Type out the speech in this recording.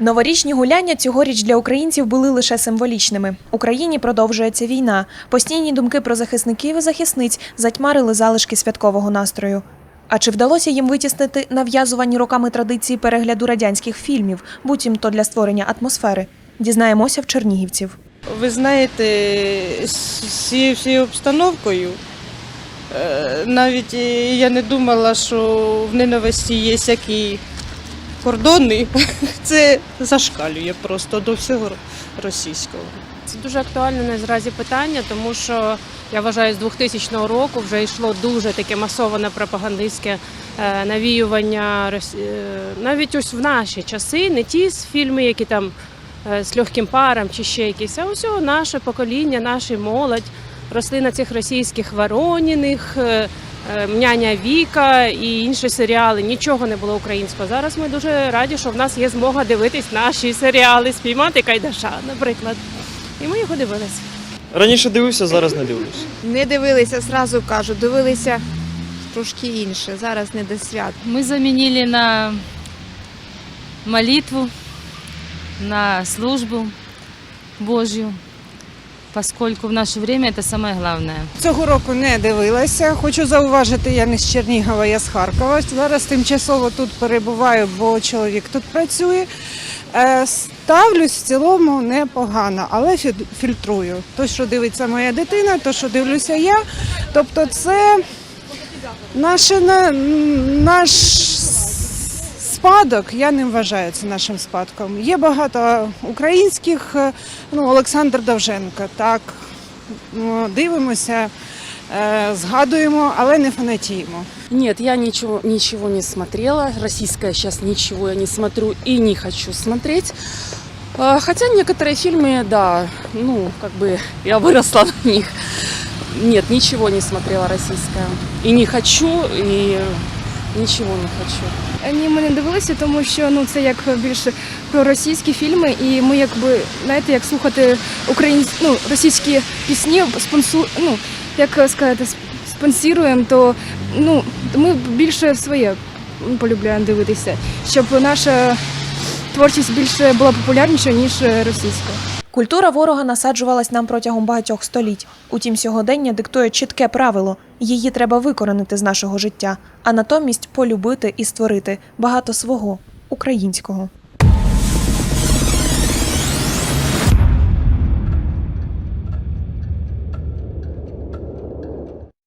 Новорічні гуляння цьогоріч для українців були лише символічними. Україні продовжується війна. Постійні думки про захисників і захисниць затьмарили залишки святкового настрою. А чи вдалося їм витіснити нав'язувані роками традиції перегляду радянських фільмів, буцімто для створення атмосфери? Дізнаємося в чернігівців. Ви знаєте, з цією обстановкою, е, навіть я не думала, що в ненависті є всякі кордони. Це зашкалює просто до всього російського. Це дуже актуальне наразі питання, тому що я вважаю, з 2000 року вже йшло дуже таке масоване пропагандистське е, навіювання е, навіть ось в наші часи, не ті з фільми, які там е, з легким паром чи ще якісь, а ось о, наше покоління, наша молодь росли на цих російських Вороніних, Няня Віка і інші серіали. Нічого не було українського. Зараз ми дуже раді, що в нас є змога дивитись наші серіали, спіймати Кайдаша, наприклад. І ми його дивилися. Раніше дивився, зараз не дивлюсь. Не дивилися, зразу кажу, дивилися трошки інше. Зараз не до свят. Мы заменили на молитву, на службу Божью, поскольку в наше время это самое главное. Цього року не дивилася. Хочу зауважити, я не з Чернігова, я з Харкова. Зараз тимчасово тут перебуваю, бо чоловік тут працює. Е, Ставлюсь в цілому непогано, але фі- фільтрую. То, що дивиться моя дитина, то, що дивлюся я. Тобто, це наше, на- наш спадок, я не вважаю це нашим спадком. Є багато українських, е, ну, Олександр Довженко, так, Ну, дивимося, е, згадуємо, але не фанатіємо. Нет, я ничего, ничего не смотрела. Российское сейчас ничего я не смотрю и не хочу смотреть. А, Хотя некоторые фильмы, да, ну, как бы я выросла на них. Нет, ничего не смотрела российское. И не хочу, и ничего не хочу. Ні, ми не дивилися, тому що ну це як більше про російські фільми, і ми якби знаєте, як слухати українські ну, російські пісні, спонсу, ну як сказати, спонсіруємо, то ну ми більше своє полюбляємо дивитися, щоб наша творчість більше була популярніша ніж російська. Культура ворога насаджувалась нам протягом багатьох століть. Утім, сьогодення диктує чітке правило: її треба викоренити з нашого життя, а натомість полюбити і створити багато свого українського.